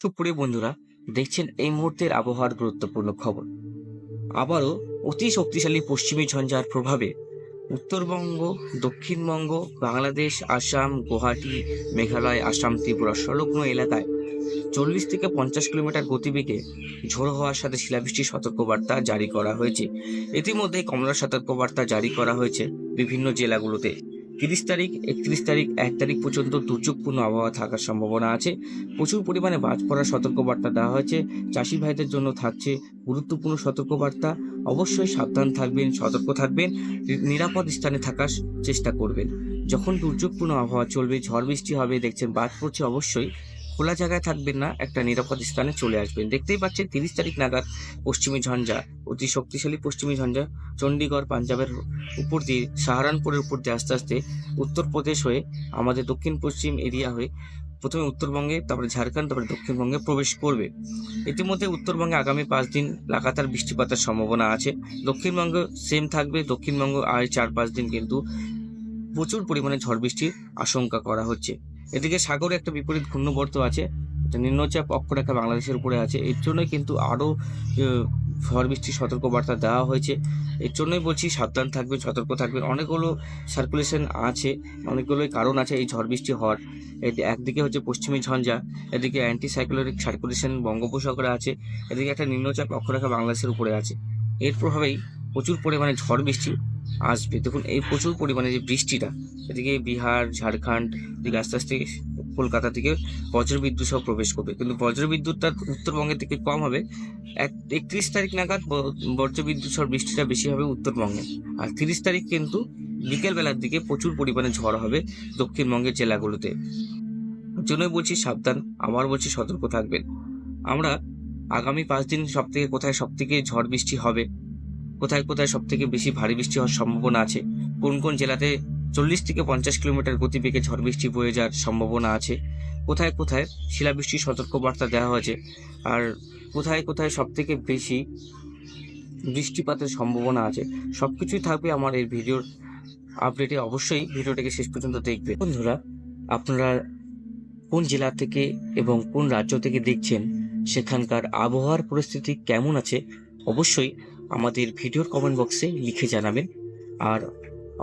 সুপ্রিয় বন্ধুরা, দেখছেন এই মুহূর্তের আবহাওয়ার গুরুত্বপূর্ণ খবর। আবারও অতি শক্তিশালী পশ্চিমী ঝঞ্ঝার প্রভাবে উত্তরবঙ্গ, দক্ষিণবঙ্গ, বাংলাদেশ, আসাম, গুয়াহাটি, মেঘালয়, আসাম, ত্রিপুরা সংলগ্ন এলাকায় চল্লিশ থেকে পঞ্চাশ কিলোমিটার গতিবেগে ঝোড়ো হওয়ার সাথে শিলাবৃষ্টির সতর্কবার্তা জারি করা হয়েছে। ইতিমধ্যে কমলা সতর্কবার্তা জারি করা হয়েছে বিভিন্ন জেলাগুলোতে। তিরিশ তারিখ, একত্রিশ তারিখ, এক তারিখ পর্যন্ত দুর্যোগপূর্ণ আবহাওয়া থাকার সম্ভাবনা আছে। প্রচুর পরিমাণে বাজ পড়ার সতর্কবার্তা দেওয়া হয়েছে। চাষি ভাইদের জন্য থাকছে গুরুত্বপূর্ণ সতর্কবার্তা। অবশ্যই সাবধান থাকবেন, সতর্ক থাকবেন, নিরাপদ স্থানে থাকার চেষ্টা করবেন। যখন দুর্যোগপূর্ণ আবহাওয়া চলবে, ঝড় বৃষ্টি হবে, দেখছেন বাজ পড়ছে, অবশ্যই খোলা জায়গায় থাকবেন না, একটা নিরাপদ স্থানে চলে আসবেন। দেখতেই পাচ্ছেন তিরিশ তারিখ নাগাদ পশ্চিমী ঝঞ্ঝা, অতি শক্তিশালী পশ্চিমী ঝঞ্ঝা চণ্ডীগড় পাঞ্জাবের উপর দিয়ে, সাহারানপুরের উপর দিয়ে আস্তে আস্তে উত্তরপ্রদেশ হয়ে, আমাদের দক্ষিণ পশ্চিম এরিয়া হয়ে প্রথমে উত্তরবঙ্গে, তারপরে ঝাড়খণ্ড, তারপরে দক্ষিণবঙ্গে প্রবেশ করবে। ইতিমধ্যে উত্তরবঙ্গে আগামী পাঁচ দিন লাগাতার বৃষ্টিপাতের সম্ভাবনা আছে। দক্ষিণবঙ্গ সেম থাকবে, দক্ষিণবঙ্গ আর চার পাঁচ দিন কিন্তু প্রচুর পরিমাণে ঝড় বৃষ্টির আশঙ্কা করা হচ্ছে। এদিকে সাগরে একটা বিপরীত ঘূর্ণবর্ত আছে নিম্নচাপ অক্ষরেখা বাংলাদেশের উপরে আছে। এর জন্যই কিন্তু আরও ঝড় বৃষ্টির সতর্কবার্তা দেওয়া হয়েছে। এর জন্যই বলছি সাবধান থাকবেন, সতর্ক থাকবেন। অনেকগুলো সার্কুলেশন আছে, অনেকগুলোই কারণ আছে এই ঝড় বৃষ্টি হওয়ার। একদিকে হচ্ছে পশ্চিমী ঝঞ্ঝা, এদিকে অ্যান্টি সাইক্লোনিক সার্কুলেশন বঙ্গোপসাগরে আছে, এদিকে একটা নিম্নচাপ অক্ষরেখা বাংলাদেশের উপরে আছে। এর প্রভাবেই প্রচুর পরিমাণে ঝড় বৃষ্টি আসবে। দেখুন, এই প্রচুর পরিমাণে যে বৃষ্টিটা, এদিকে বিহার, ঝাড়খণ্ড, এদিকে আস্তে আস্তে কলকাতা থেকে বজ্রবিদ্যুৎ সহ প্রবেশ করবে। কিন্তু বজ্রবিদ্যুৎটা উত্তরবঙ্গের থেকে কম হবে। এক, একত্রিশ তারিখ নাগাদ বজ্রবিদ্যুৎ সহ বৃষ্টিটা বেশি হবে উত্তরবঙ্গে। আর তিরিশ তারিখ কিন্তু বিকেল বেলার দিকে প্রচুর পরিমাণে ঝড় হবে দক্ষিণবঙ্গের জেলাগুলোতে। জন্যই বলছি সাবধান, আমার বলছি সতর্ক থাকবেন। আমরা আগামী পাঁচ দিন সব থেকে কোথায় সব থেকে ঝড় বৃষ্টি হবে কোথায় কোথায় সব থেকে বেশি ভারী বৃষ্টি হওয়ার সম্ভাবনা আছে? কোন কোন জেলাতে চল্লিশ থেকে পঞ্চাশ কিলোমিটার গতিবেগে ঝড় বৃষ্টি বয়ে যাওয়ার সম্ভাবনা আছে? কোথায় কোথায় শিলাবৃষ্টির সতর্কবার্তা দেওয়া হয়েছে? আর কোথায় কোথায় সব থেকে বেশি বৃষ্টিপাতের সম্ভাবনা আছে? সব কিছুই থাকবে আমার এই ভিডিওর আপডেটে। অবশ্যই ভিডিওটাকে শেষ পর্যন্ত দেখবে। বন্ধুরা, আপনারা কোন জেলা থেকে এবং কোন রাজ্য থেকে দেখছেন? সেখানকার আবহাওয়ার পরিস্থিতি কেমন আছে? অবশ্যই আমাদের ভিডিওর কমেন্ট বক্সে লিখে জানাবেন। আর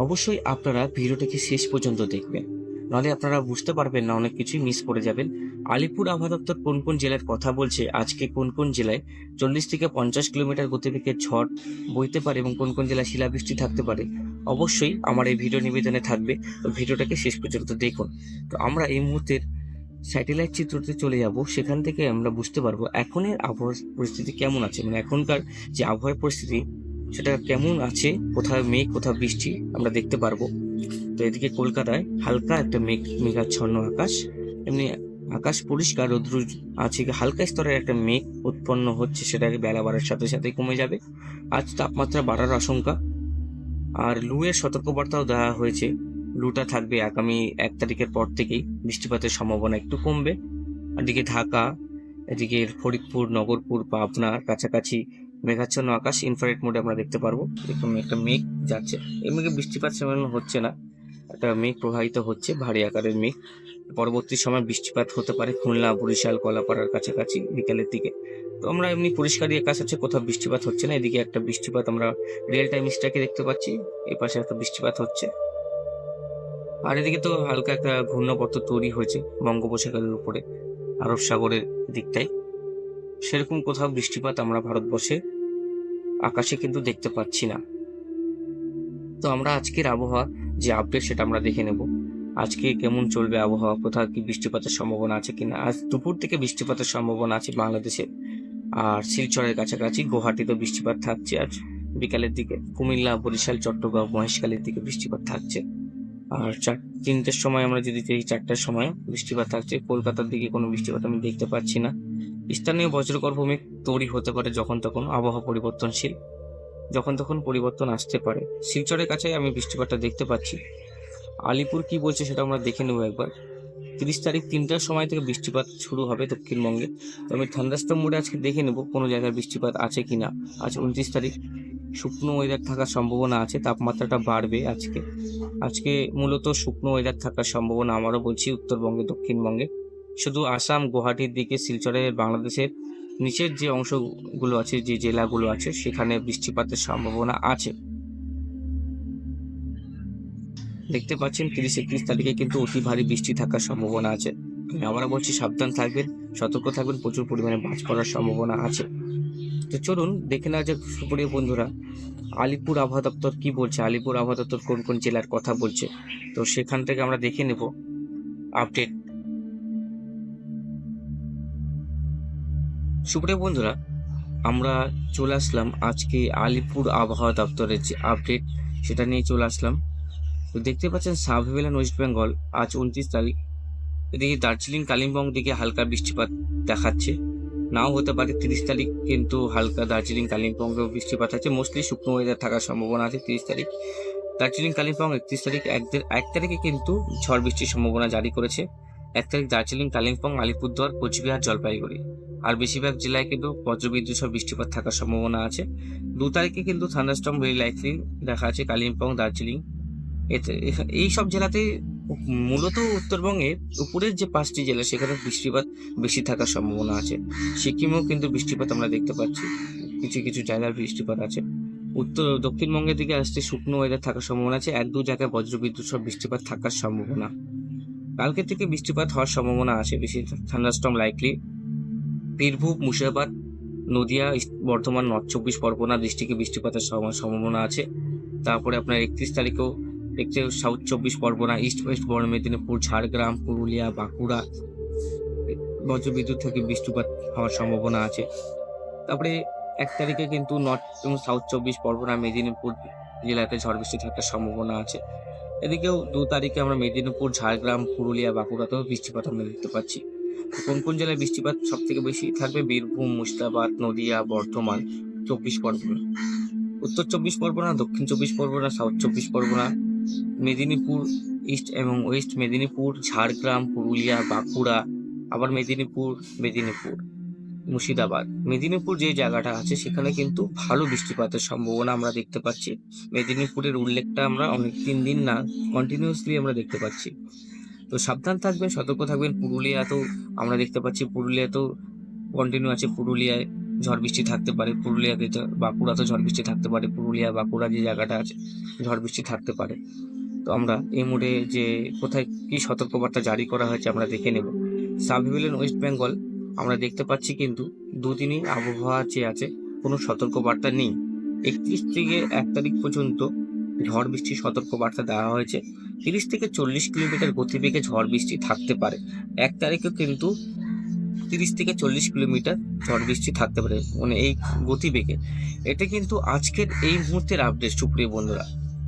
অবশ্যই আপনারা ভিডিওটাকে শেষ পর্যন্ত দেখবেন। নাহলে আপনারা বুঝতে পারবেন না, অনেক কিছুই মিস করে যাবেন। আলিপুর আবহাওয়া কোন কোন জেলার কথা বলছে, আজকে কোন কোন জেলায় চল্লিশ থেকে পঞ্চাশ কিলোমিটার গতিবেগে ঝড় বইতে পারে এবং কোন কোন জেলায় শিলাবৃষ্টি থাকতে পারে, অবশ্যই আমার এই ভিডিও নিবেদনে থাকবে। ভিডিওটাকে শেষ পর্যন্ত দেখুন। তো আমরা এই মুহূর্তের স্যাটেলাইট চিত্রতে চলে যাব, সেখান থেকে আমরা বুঝতে পারব এখনের আবহাওয়ার পরিস্থিতি কেমন আছে। মানে এখনকার যে আবহাওয়ার পরিস্থিতি, সেটা কেমন আছে, কোথায় মেঘ কোথাও বৃষ্টি, আমরা দেখতে পারব। তো এদিকে কলকাতায় হালকা একটা মেঘ, মেঘাচ্ছন্ন আকাশ, এমনি আকাশ পরিষ্কার, রৌদ্র আছে, হালকা স্তরের একটা মেঘ উৎপন্ন হচ্ছে সেটাকে বেলা বাড়ার সাথে সাথে কমে যাবে। আজ তাপমাত্রা বাড়ার আশঙ্কা। আর লুয়ের সতর্কবার্তাও দেওয়া হয়েছে লুটা থাকবে আগামী এক তারিখের পর থেকেই। বৃষ্টিপাতের সম্ভাবনা একটু কমবে। এদিকে ঢাকা, এদিকে ফরিদপুর, নগরপুর পাবনার কাছাকাছি মেঘাচ্ছন্ন আকাশ ইনফ্রারেড মোডে আমরা দেখতে পারব। এরকম একটা মেঘ যাচ্ছে। এই মেঘে বৃষ্টিপাত সেমন হচ্ছে না। একটা মেঘ প্রবাহিত হচ্ছে, ভারী আকারের মেঘ। পরবর্তী সময় বৃষ্টিপাত হতে পারে খুলনা, বরিশাল, কলাপাড়ার কাছাকাছি বিকেলের দিকে। তো আমরা এমনি পরিষ্কারই আকাশ আছে কোথাও বৃষ্টিপাত হচ্ছে না। এদিকে একটা বৃষ্টিপাত আমরা রিয়েল টাইম স্ট্রাইকে দেখতে পাচ্ছি। এই পাশে একটা বৃষ্টিপাত হচ্ছে। আর এদিকে তো হালকা একটা ঘূর্ণাবর্ত তৈরি হয়েছে বঙ্গোপসাগরের উপরে, আরব সাগরের দিকটায়। সেরকম কোথাও বৃষ্টিপাত আমরা ভারতবর্ষে আকাশে কিন্তু দেখতে পাচ্ছি না। তো আমরা আজকের আবহাওয়া যে আপডেট সেটা আমরা দেখে নেব। আজকে কেমন চলবে আবহাওয়া, কোথাও কি বৃষ্টিপাতের সম্ভাবনা আছে কিনা? আজ দুপুর থেকে বৃষ্টিপাতের সম্ভাবনা আছে বাংলাদেশে। আর শিলচরের কাছাকাছি গুয়াহাটিতে বৃষ্টিপাত থাকছে। আজ বিকালের দিকে কুমিল্লা, বরিশাল, চট্টগ্রাম, মহেশখালীর দিকে বৃষ্টিপাত থাকছে। আর চার, তিনটের সময় আমরা যদি দেখি, চারটার সময় বৃষ্টিপাত থাকছে কলকাতার দিকে কোনো বৃষ্টিপাত আমি দেখতে পাচ্ছি না। স্থানীয় বজ্রগর্ভ মেঘ তৈরি হতে পারে যখন তখন আবহাওয়া পরিবর্তনশীল। যখন তখন পরিবর্তন আসতে পারে। শিলচরের কাছে আমি বৃষ্টিপাতটা দেখতে পাচ্ছি। আলিপুর কি বলছে সেটা আমরা দেখে নেব একবার। তিরিশ তারিখ তিনটার সময় থেকে বৃষ্টিপাত শুরু হবে দক্ষিণবঙ্গে। তো আমি ঠান্ডাস্তম মোডে আজকে দেখে নেব কোনো জায়গায় বৃষ্টিপাত আছে কিনা। আজ উনত্রিশ তারিখ, শুকনো ওয়েদার থাকার সম্ভাবনা আছে, তাপমাত্রাটা বাড়বে আজকে। আজকে মূলত শুকনো ওয়েদার থাকার সম্ভাবনা আমারও বলছি উত্তরবঙ্গে, দক্ষিণবঙ্গে। শুধু আসাম, গুয়াহাটির দিকে শিলচরের বাংলাদেশের নিচের যে অংশগুলো আছে, যে জেলাগুলো আছে, সেখানে বৃষ্টিপাতের সম্ভাবনা আছে। দেখতে পাচ্ছেন তিরিশ একত্রিশ তারিখে কিন্তু অতি ভারী বৃষ্টি থাকার সম্ভাবনা আছে। আমি আবারও বলছি, সাবধান থাকবেন, সতর্ক থাকবেন, প্রচুর পরিমাণে বাজ পড়ার সম্ভাবনা আছে। তো চলুন, দেখে নেওয়া যাক সুপ্রিয় বন্ধুরা, আলিপুর আবহাওয়া দপ্তর কী বলছে? আলিপুর আবহাওয়া দপ্তর কোন কোন জেলার কথা বলছে? তো সেখান থেকে আমরা দেখে নেব আপডেট। সুপ্রিয় বন্ধুরা, আমরা চলে আসলাম আজকে আলিপুর আবহাওয়া দপ্তরের যে আপডেট, সেটা নিয়ে চলে আসলাম। তো দেখতে পাচ্ছেন সাব হিমালয়ান ওয়েস্ট বেঙ্গল আজ উনত্রিশ তারিখ। এদিকে দার্জিলিং কালিম্পং দিকে হালকা বৃষ্টিপাত দেখাচ্ছে। নাও হতে পারে তিরিশ তারিখ, কিন্তু হালকা দার্জিলিং কালিম্পংয়েও বৃষ্টিপাত আছে। মোস্টলি শুকনো ওয়েদার থাকার সম্ভাবনা আছে তিরিশ তারিখ। দার্জিলিং কালিম্পং একত্রিশ তারিখ, এক এক তারিখে কিন্তু ঝড় বৃষ্টির সম্ভাবনা জারি করেছে। এক তারিখ দার্জিলিং কালিম্পং, আলিপুরদুয়ার, কোচবিহার, জলপাইগুড়ি। আর বেশিরভাগ জেলায় কিন্তু বজ্রবিদ্যুৎ সহ বৃষ্টিপাত থাকার সম্ভাবনা আছে। দু তারিখে কিন্তু থান্ডারস্টর্ম ভেরি লাইকলি দেখা আছে কালিম্পং, দার্জিলিং। এতে এই সব জেলাতে মূলত উত্তরবঙ্গের উপরের যে পাঁচটি জেলা সেখানে বৃষ্টিপাত বেশি থাকার সম্ভাবনা আছে। সিকিমেও কিন্তু বৃষ্টিপাত আমরা দেখতে পাচ্ছি। কিছু কিছু জায়গার বৃষ্টিপাত আছে। উত্তর, দক্ষিণবঙ্গের দিকে আসতে শুকনো ওয়েদার থাকার সম্ভাবনা আছে। এক দু জায়গায় বজ্রবিদ্যুৎ সব বৃষ্টিপাত থাকার সম্ভাবনা। কালকে থেকে বৃষ্টিপাত হওয়ার সম্ভাবনা আছে বেশি। Thunderstorm likely Birbhum, Murshidabad, Nadia Bardhaman north Chabbish Pargana ডিস্ট্রিক্টে বৃষ্টিপাতের সম- সম্ভাবনা আছে। তারপরে আপনার একত্রিশ তারিখেও দেখতে সাউথ চব্বিশ পরগনা, ইস্ট ওয়েস্ট বড় মেদিনীপুর, ঝাড়গ্রাম, পুরুলিয়া, বাঁকুড়া, বজ্রবিদ্যুৎ থেকে বৃষ্টিপাত হওয়ার সম্ভাবনা আছে। তারপরে এক তারিখে কিন্তু নর্থ এবং সাউথ চব্বিশ পরগনা, মেদিনীপুর জেলাতে ঝড় বৃষ্টি থাকার সম্ভাবনা আছে। এদিকেও দু তারিখে আমরা মেদিনীপুর, ঝাড়গ্রাম, পুরুলিয়া, বাঁকুড়াতেও বৃষ্টিপাত আমরা দেখতে পাচ্ছি। কোন কোন জেলায় বৃষ্টিপাত সব থেকে বেশি থাকবে? বীরভূম, মুর্শিদাবাদ, নদিয়া, বর্ধমান, চব্বিশ পরগনা। উত্তর চব্বিশ পরগনা, দক্ষিণ চব্বিশ পরগনা, সাউথ চব্বিশ পরগনা মেদিনীপুর ইস্ট এবং ওয়েস্ট মেদিনীপুর, ঝাড়গ্রাম, পুরুলিয়া, বাঁকুড়া, আবার মেদিনীপুর মেদিনীপুর, মুর্শিদাবাদ। মেদিনীপুর যে জায়গাটা আছে, সেখানে কিন্তু ভালো বৃষ্টিপাতের সম্ভাবনা আমরা দেখতে পাচ্ছি। মেদিনীপুরের উল্লেখটা আমরা অনেক তিন দিন না কন্টিনিউয়াসলি আমরা দেখতে পাচ্ছি। তো সাবধান থাকবেন, সতর্ক থাকবেন। পুরুলিয়া তো আমরা দেখতে পাচ্ছি পুরুলিয়া তো কন্টিনিউ আছে পুরুলিয়ায়। ঝড় বৃষ্টি থাকতে পারে পুরুলিয়াতে তো বাঁকুড়া তো ঝড় বৃষ্টি থাকতে পারে, পুরুলিয়া, বাঁকুড়া যে জায়গাটা আছে ঝড় বৃষ্টি থাকতে পারে। তো আমরা এই মোডে যে কোথায় কী সতর্কবার্তা জারি করা হয়েছে আমরা দেখে নেব। সাব ওয়েস্ট বেঙ্গল, আমরা দেখতে পাচ্ছি কিন্তু দুদিনই আবহাওয়া যে আছে, কোনো সতর্কবার্তা নেই। একত্রিশ থেকে এক তারিখ পর্যন্ত ঝড় বৃষ্টির সতর্কবার্তা দেওয়া হয়েছে। তিরিশ থেকে চল্লিশ কিলোমিটার গতিবেগে ঝড় বৃষ্টি থাকতে পারে। এক তারিখে কিন্তু তিরিশ থেকে চল্লিশ কিলোমিটার ঝড় বৃষ্টি থাকতে পারে মানে এই গতিবেগে। এটা কিন্তু আজকের এই মুহূর্তের আপডেট সুপ্রিয় বন্ধুরা।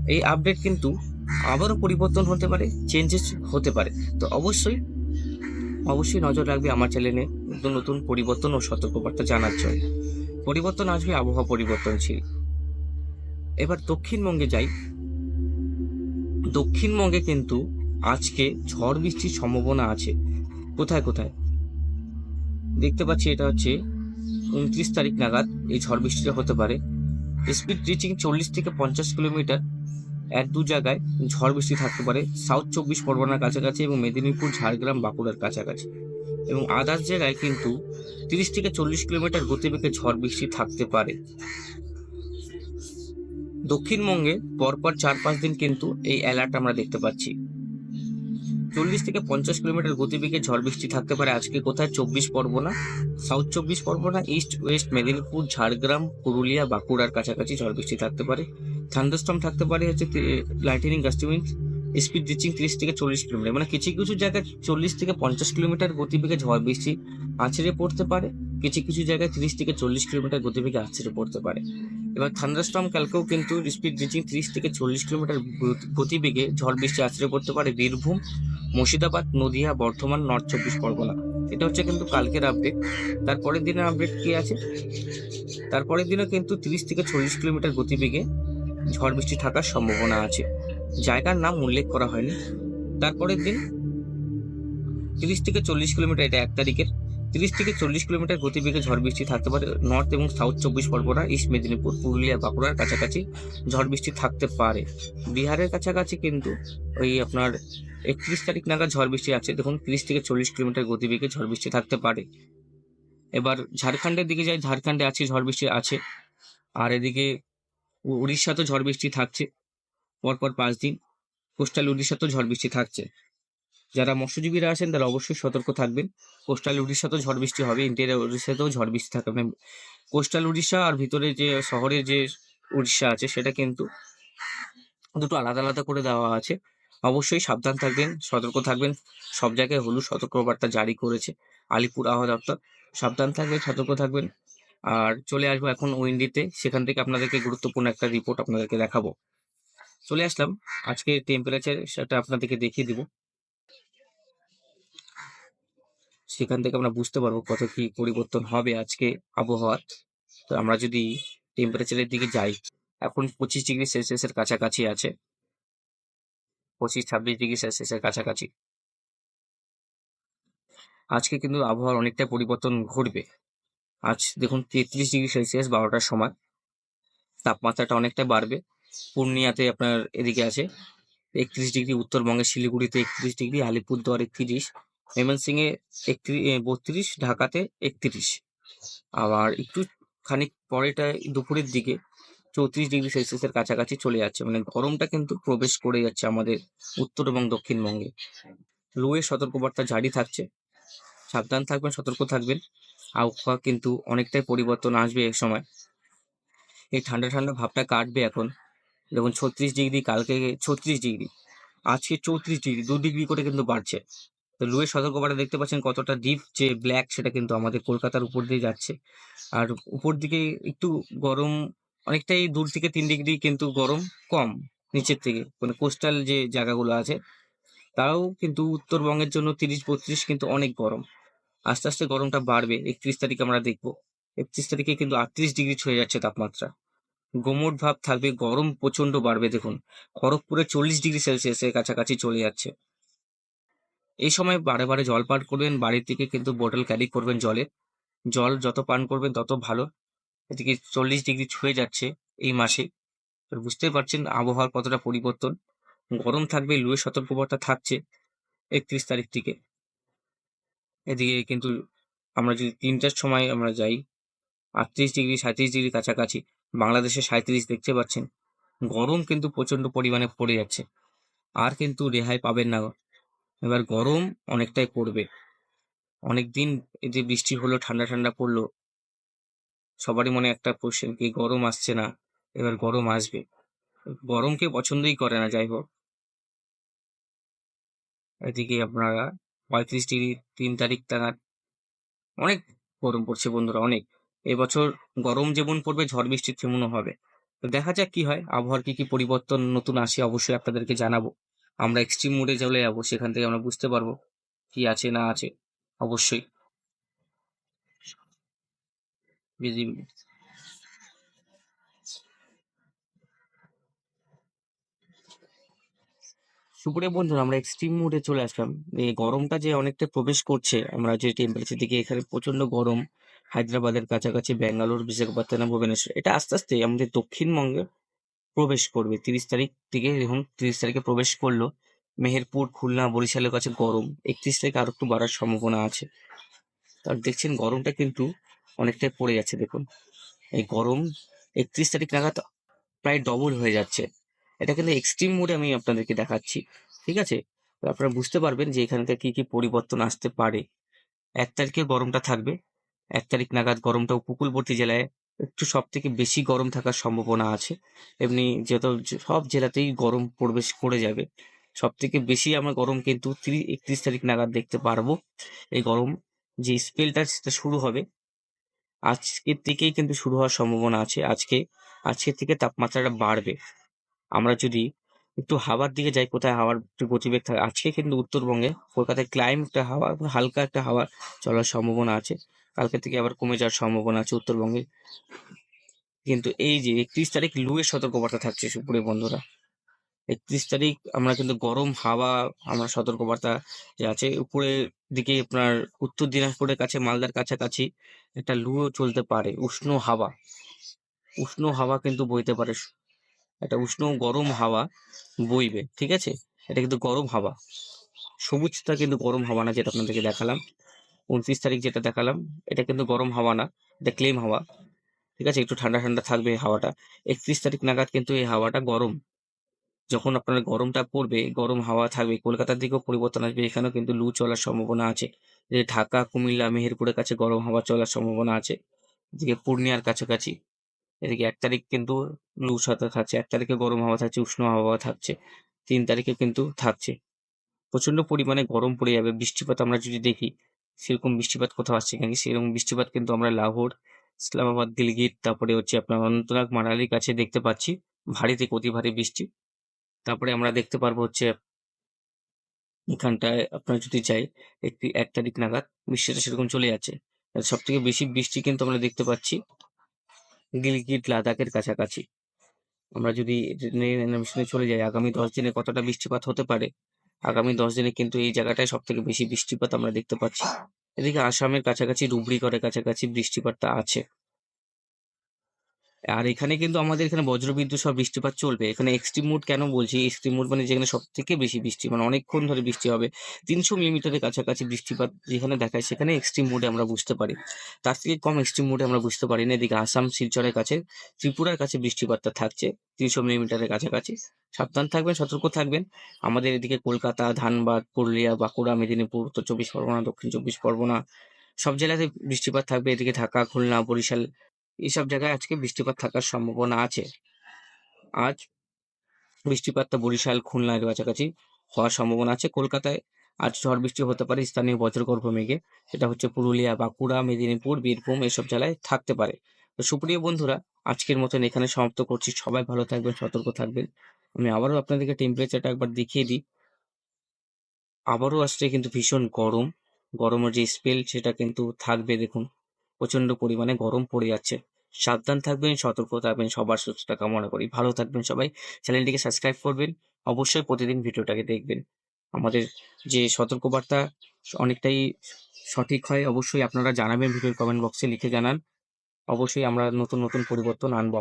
এই আপডেট কিন্তু আবারও পরিবর্তন হতে পারে চেঞ্জেস হতে পারে। তো অবশ্যই অবশ্যই নজর রাখবে আমার চ্যানেলে নতুন নতুন পরিবর্তন ও সতর্কবার্তা জানার জন্য। পরিবর্তন আসবে, আবহাওয়া পরিবর্তনশীল। এবার দক্ষিণবঙ্গে যাই। দক্ষিণবঙ্গে কিন্তু আজকে ঝড় বৃষ্টির সম্ভাবনা আছে। কোথায় কোথায়? দেখতে পাচ্ছি এটা হচ্ছে উনত্রিশ তারিখ নাগাদ, এই ঝড় বৃষ্টিটা হতে পারে। স্পিড রিচিং চল্লিশ থেকে পঞ্চাশ কিলোমিটার এক দু জায়গায় ঝড় বৃষ্টি থাকতে পারে সাউথ চব্বিশ পরগনার কাছাকাছি এবং মেদিনীপুর, ঝাড়গ্রাম, বাঁকুড়ার কাছাকাছি। এবং আদার্স জায়গায় কিন্তু তিরিশ থেকে চল্লিশ কিলোমিটার গতিবেগে ঝড় বৃষ্টি থাকতে পারে। দক্ষিণবঙ্গে পরপর চার পাঁচ দিন কিন্তু এই অ্যালার্ট আমরা দেখতে পাচ্ছি। চল্লিশ থেকে পঞ্চাশ কিলোমিটার গতিবেগে ঝড় বৃষ্টি থাকতে পারে। আজকে কোথায়? Chabbish Pargana. South Chabbish Pargana east west Medinipur Jhargram Purulia বাঁকুড়ার কাছাকাছি ঝড় বৃষ্টি থাকতে পারে। থান্ডারস্টর্ম থাকতে পারে হচ্ছে লাইটেনিং গাস্টিউইন স্পিড রিচিং তিরিশ থেকে চল্লিশ কিলোমিটার। মানে কিছু কিছু জায়গায় চল্লিশ থেকে পঞ্চাশ কিলোমিটার গতিবেগে ঝড় বৃষ্টি আছড়ে পড়তে পারে। কিছু কিছু জায়গায় তিরিশ থেকে চল্লিশ কিলোমিটার গতিবেগে আছড়ে পড়তে পারে। এবার থান্ডারস্টর্ম কালকেও কিন্তু স্পিড রিচিং তিরিশ থেকে চল্লিশ কিলোমিটার গতি- গতিবেগে ঝড় বৃষ্টি আছড়ে পড়তে পারে। বীরভূম মুর্শিদাবাদ, নদিয়া, বর্ধমান নর্থ চব্বিশ পরগনা। এটা হচ্ছে কিন্তু কালকের আপডেট তারপরের দিনের আপডেট কি আছে? তারপরের দিনে কিন্তু তিরিশ থেকে চল্লিশ কিলোমিটার গতিবেগে ঝড় বৃষ্টি থাকার সম্ভাবনা আছে। জায়গার নাম উল্লেখ করা হয়নি। তারপরের দিন তিরিশ থেকে চল্লিশ কিলোমিটার, এটা এক তারিখের। তিরিশ থেকে চল্লিশ কিলোমিটার গতিবেগে ঝড় বৃষ্টি থাকতে পারে নর্থ এবং সাউথ চব্বিশ পরগনা, ইস্ট মেদিনীপুর, পুরুলিয়া, বাঁকুড়ার কাছাকাছি ঝড় বৃষ্টি থাকতে পারে। বিহারের কাছাকাছি কিন্তু ওই আপনার একত্রিশ তারিখ নাগাদ ঝড় বৃষ্টি আছে। দেখুন, তিরিশ থেকে চল্লিশ কিলোমিটার গতিবেগে ঝড় বৃষ্টি থাকতে পারে। এবার ঝাড়খণ্ডের দিকে যাই, ঝাড়খণ্ডে আছে, ঝড় বৃষ্টি আছে। আর এদিকে উড়িষ্যাতেও ঝড় বৃষ্টি থাকছে, পরপর পাঁচ দিন। কোস্টাল উড়িষ্যাতেও ঝড় বৃষ্টি থাকছে। যারা মৎস্যজীবীরা আছেন, তারা অবশ্যই সতর্ক থাকবেন। কোস্টাল উড়িষ্যাতেও ঝড় বৃষ্টি হবে ইন্টেরিয়ার উড়িষ্যাতেও ঝড় বৃষ্টি থাকবে। মানে কোস্টাল উড়িষ্যা আর ভিতরে যে শহরের যে উড়িষ্যা আছে, সেটা কিন্তু দুটো আলাদা আলাদা করে দেওয়া আছে। অবশ্যই সাবধান থাকবেন, সতর্ক থাকবেন। সব জায়গায় হলুদ সতর্কবার্তা জারি করেছে আলিপুর আবহাওয়া দপ্তর। সাবধান থাকবেন, সতর্ক থাকবেন। আর চলে আসব এখন উইন্ডিতে। সেখান থেকে আপনাদেরকে গুরুত্বপূর্ণ একটা রিপোর্ট আপনাদেরকে দেখাবো। চলে আসলাম। আজকে টেম্পারেচার সেটা আপনাদেরকে দেখিয়ে দিব। সেখান থেকে আমরা বুঝতে পারব কত কি পরিবর্তন হবে আজকে আবহাওয়ার। তো আমরা যদি টেম্পারেচারের দিকে যাই, এখন পঁচিশ ডিগ্রি সেলসিয়াসের কাছাকাছি আছে। পঁচিশ, ছাব্বিশ ডিগ্রি সেলসিয়াসের কাছাকাছি। আজকে কিন্তু আবহাওয়ার অনেকটা পরিবর্তন ঘটবে। আজ দেখুন তেত্রিশ ডিগ্রি সেলসিয়াস বারোটার সময়। তাপমাত্রাটা অনেকটা বাড়বে। পূর্ণিয়াতে আপনার এদিকে আছে। একত্রিশ ডিগ্রি উত্তরবঙ্গের শিলিগুড়িতে একত্রিশ ডিগ্রি আলিপুরদুয়ার একত্রিশ ময়মনসিংহে একত্রিশ বত্রিশ, ঢাকাতে একত্রিশ। আবার একটু খানিক পরেটা দুপুরের দিকে চৌত্রিশ ডিগ্রি সেলসিয়াসের কাছাকাছি চলে যাচ্ছে। মানে গরমটা কিন্তু প্রবেশ করে যাচ্ছে আমাদের উত্তর এবং দক্ষিণবঙ্গে। লুয়ের সতর্কবার্তা জারি থাকছে। সাবধান থাকবেন, সতর্ক থাকবেন। আবহাওয়া কিন্তু অনেকটাই পরিবর্তন আসবে এক সময়। এই ঠান্ডা ঠান্ডা ভাবটা কাটবে এখন। দেখুন, ছত্রিশ ডিগ্রি কালকে, ছত্রিশ ডিগ্রি। আজকে চৌত্রিশ ডিগ্রি, দু ডিগ্রি করে কিন্তু বাড়ছে। তো লুয়ের সতর্কবার্তা দেখতে পাচ্ছেন কতটা ডিপ যে ব্ল্যাক সেটা কিন্তু আমাদের কলকাতার উপর দিয়ে যাচ্ছে। আর উপর দিকে একটু গরম, অনেকটাই দূর থেকে তিন ডিগ্রি কিন্তু গরম কম নিচের থেকে মানে কোস্টাল যে জায়গাগুলো আছে তাও কিন্তু উত্তরবঙ্গের জন্য তিরিশ বত্রিশ কিন্তু অনেক গরম। আস্তে আস্তে গরমটা বাড়বে, একত্রিশ তারিখে আমরা দেখব। একত্রিশ তারিখে কিন্তু আটত্রিশ ডিগ্রি ছুঁয়ে যাচ্ছে তাপমাত্রা। গোমট ভাব থাকবে, গরম প্রচণ্ড বাড়বে দেখুন। খড়গপুরে চল্লিশ ডিগ্রি সেলসিয়াসের কাছাকাছি চলে যাচ্ছে। এই সময় বারে বারে জল পান করবেন, বাড়ির থেকে কিন্তু বোতল ক্যারি করবেন জলে। জল যত পান করবেন তত ভালো। এদিকে চল্লিশ ডিগ্রি ছুঁয়ে যাচ্ছে এই মাসে। বুঝতে পারছেন আবহাওয়ার কতটা পরিবর্তন। গরম থাকবে লুয়ের সতর্কবার্তা থাকছে একত্রিশ তারিখ থেকে। এদিকে কিন্তু আমরা যদি তিনটার সময় আমরা যাই, আটত্রিশ ডিগ্রি সাঁত্রিশ ডিগ্রি কাছাকাছি, বাংলাদেশে সাঁত্রিশ দেখতে পাচ্ছেন। গরম কিন্তু প্রচণ্ড পরিমাণে পড়ে যাচ্ছে। আর কিন্তু রেহাই পাবেন না এবার গরম অনেকটাই পড়বে। অনেকদিন এই যে বৃষ্টি হলো, ঠান্ডা ঠান্ডা পড়ল, সবারই মনে একটা কোশ্চেন কি, গরম আসছে না? এবার গরম আসবে। গরমকে পছন্দই করে না, যাই হোক। এদিকে আপনারা পঁয়ত্রিশ ডিগ্রি তিন তারিখ নাগাদ অনেক গরম পড়ছে বন্ধুরা, অনেক। এবছর গরম যেমন পড়বে, ঝড় বৃষ্টি তেমনও হবে। তো দেখা যাক কি হয়, আবহাওয়ার কি কি পরিবর্তন নতুন আসে অবশ্যই আপনাদেরকে জানাব। আমরা এক্সট্রিম মোডে চলে যাব, সেখান থেকে আমরা বুঝতে পারব কি আছে না আছে, অবশ্যই। সুপ্রিয় বন্ধুরা, আমরা এক্সট্রিম মোডে চলে আসলাম। এই গরমটা যে অনেকটা প্রবেশ করছে, আমরা যে টেম্পারেচার দিকে এখানে প্রচণ্ড গরম, হায়দ্রাবাদের কাছাকাছি ব্যাঙ্গালোর, বিশাখাপত্তনম, ভুবনেশ্বর, এটা আস্তে আস্তে আমাদের দক্ষিণবঙ্গে প্রবেশ করবে। তিরিশ তারিখ থেকে দেখুন, তিরিশ তারিখে প্রবেশ করল। মেহেরপুর, খুলনা, বরিশালের কাছে গরম। একত্রিশ তারিখে আরও একটু বাড়ার সম্ভাবনা আছে। আর দেখছেন গরমটা কিন্তু অনেকটাই পড়ে যাচ্ছে, দেখুন। এই গরম একত্রিশ তারিখ নাগাদ প্রায় ডবল হয়ে যাচ্ছে। এটা কিন্তু এক্সট্রিম মোডে আমি আপনাদেরকে দেখাচ্ছি, ঠিক আছে? আপনারা বুঝতে পারবেন যে এখানে কি কি পরিবর্তন আসতে পারে। এক তারিখে গরমটা থাকবে। এক তারিখ নাগাদ গরমটা উপকূলবর্তী জেলায় একটু সব থেকে বেশি গরম থাকার সম্ভাবনা আছে। এমনি যত সব জেলাতেই গরম প্রবেশ করে যাবে সব থেকে বেশি আমরা গরম কিন্তু তিরিশ, একত্রিশ তারিখ নাগাদ দেখতে পারব। এই গরম যে স্পেলটা সেটা শুরু হবে আজকের থেকেই কিন্তু শুরু হওয়ার সম্ভাবনা আছে। আজকে আজকের থেকে তাপমাত্রাটা বাড়বে। আমরা যদি একটু হাওয়ার দিকে যাই, কোথায় হাওয়ার একটু গতিবেগ থাকে, আজকে কিন্তু উত্তরবঙ্গে কলকাতায় ক্লাইম একটা হাওয়া, হালকা একটা হাওয়া চলার সম্ভাবনা আছে। কালকে থেকে আবার কমে যাওয়ার সম্ভাবনা আছে উত্তরবঙ্গে। কিন্তু এই যে একত্রিশ তারিখ লুয়ের সতর্কবার্তা থাকছে সুপুরে বন্ধুরা। একত্রিশ তারিখ আমরা কিন্তু গরম হাওয়া, আমরা সতর্কবার্তা যে আছে, উপরের দিকে আপনার উত্তর দিনাজপুরের কাছে, মালদার কাছাকাছি একটা লুও চলতে পারে, উষ্ণ হাওয়া। উষ্ণ হাওয়া কিন্তু বইতে পারে, একটা উষ্ণ গরম হাওয়া বইবে, ঠিক আছে? এটা কিন্তু গরম হাওয়া। সবুজটা কিন্তু গরম হাওয়া না, যেটা আপনাদেরকে দেখালাম। উনত্রিশ তারিখ যেটা দেখালাম, এটা কিন্তু গরম হাওয়া না, এটা ক্লেম হাওয়া। ঠিক আছে? একটু ঠান্ডা ঠান্ডা থাকবে এই হাওয়াটা। একত্রিশ তারিখ নাগাদ কিন্তু এই হাওয়াটা গরম। যখন আপনার গরমটা পড়বে, গরম হাওয়া থাকবে, কলকাতার দিকেও পরিবর্তন আসবে, এখানেও কিন্তু লু চলার সম্ভাবনা আছে। যে ঢাকা, কুমিল্লা, মেহেরপুরের কাছে গরম হাওয়া চলার সম্ভাবনা আছে। এদিকে পূর্ণিয়ার কাছাকাছি। এদিকে এক তারিখ কিন্তু লু সাথে থাকছে, এক তারিখে গরম হাওয়া থাকছে, উষ্ণ হাওয়া থাকছে, তিন তারিখে কিন্তু থাকছে। প্রচণ্ড পরিমাণে গরম পড়ে যাবে, বৃষ্টিপাত আমরা যদি দেখি সেরকম বৃষ্টিপাত কোথাও আসছে নাকি সেরকম বৃষ্টিপাত কিন্তু আমরা লাহোর, ইসলামাবাদ গিলগিট তারপরে হচ্ছে আপনার অনন্তনাগ, মানালির কাছে দেখতে পাচ্ছি। ভারী থেকে অতি ভারী বৃষ্টি। তারপরে আমরা দেখতে পারব হচ্ছে এখানটায় আপনার যদি যাই, একটি এক তারিখ নাগাদ বৃষ্টিটা সেরকম চলে যাচ্ছে। সব থেকে বেশি বৃষ্টি কিন্তু আমরা দেখতে পাচ্ছি গিলগিট লাদাখের কাছাকাছি। আমরা যদি চলে যাই, আগামী দশ দিনে কতটা বৃষ্টিপাত হতে পারে আগামী দশ দিনে কিন্তু এই জায়গাটায় সব থেকে বেশি বৃষ্টিপাত আমরা দেখতে পাচ্ছি। এদিকে আসামের কাছাকাছি ডুবরিগড়ের কাছাকাছি বৃষ্টিপাতটা আছে। আর এখানে কিন্তু আমাদের এখানে বজ্রবিদ্যুৎ সব বৃষ্টিপাত চলবে। এখানে এক্সট্রিম মুড কেন বলছি? এক্সট্রিম মুড মানে যেখানে সব থেকে বেশি বৃষ্টি মানে অনেকক্ষণ ধরে বৃষ্টি হবে। তিনশো মিলিমিটারের কাছাকাছি বৃষ্টিপাত যেখানে দেখায় সেখানে এক্সট্রিম মুডে আমরা বুঝতে পারি। তার থেকে কম এক্সট্রিম মুডে আমরা বুঝতে পারি না। এদিকে আসাম, শিলচরের কাছে, ত্রিপুরার কাছে বৃষ্টিপাতটা থাকছে তিনশো মিলিমিটারের কাছাকাছি। সাবধান থাকবেন, সতর্ক থাকবেন। আমাদের এদিকে কলকাতা, ধানবাদ, পুরুলিয়া, বাঁকুড়া, মেদিনীপুর, উত্তর চব্বিশ পরগনা, দক্ষিণ চব্বিশ পরগনা, সব জেলাতে বৃষ্টিপাত থাকবে। এদিকে ঢাকা, খুলনা, বরিশাল এইসব জায়গায় আজকে বৃষ্টিপাত থাকার সম্ভাবনা আছে। আজ বৃষ্টিপাতটা বরিশাল, খুলনার কাছাকাছি হওয়ার সম্ভাবনা আছে কলকাতায়। আজ ঝড় বৃষ্টি হতে পারে স্থানীয় বজ্রগর্ভ মেঘে। সেটা হচ্ছে পুরুলিয়া, বাঁকুড়া, মেদিনীপুর, বীরভূম এসব জেলায় থাকতে পারে। তো সুপ্রিয় বন্ধুরা, আজকের মতন এখানে সমাপ্ত করছি। সবাই ভালো থাকবেন, সতর্ক থাকবেন। আমি আবারও আপনাদেরকে টেম্পারেচারটা একবার দেখিয়ে দিই। আবারও আসছে কিন্তু ভীষণ গরম। গরমের যে স্পেল সেটা কিন্তু থাকবে, দেখুন। প্রচণ্ড পরিমাণে গরম পড়ে যাচ্ছে। সাবধান থাকবেন, সতর্ক থাকবেন, সবার সুস্থতা কামনা করি। ভালো থাকবেন সবাই। চ্যানেলটিকে সাবস্ক্রাইব করবেন। অবশ্যই প্রতিদিন ভিডিওটাকে দেখবেন। আমাদের যে সতর্কবার্তা অনেকটাই সঠিক হয়, অবশ্যই আপনারা জানাবেন, ভিডিওর কমেন্ট বক্সে লিখে জানান। অবশ্যই আমরা নতুন নতুন পরিবর্তন আনব।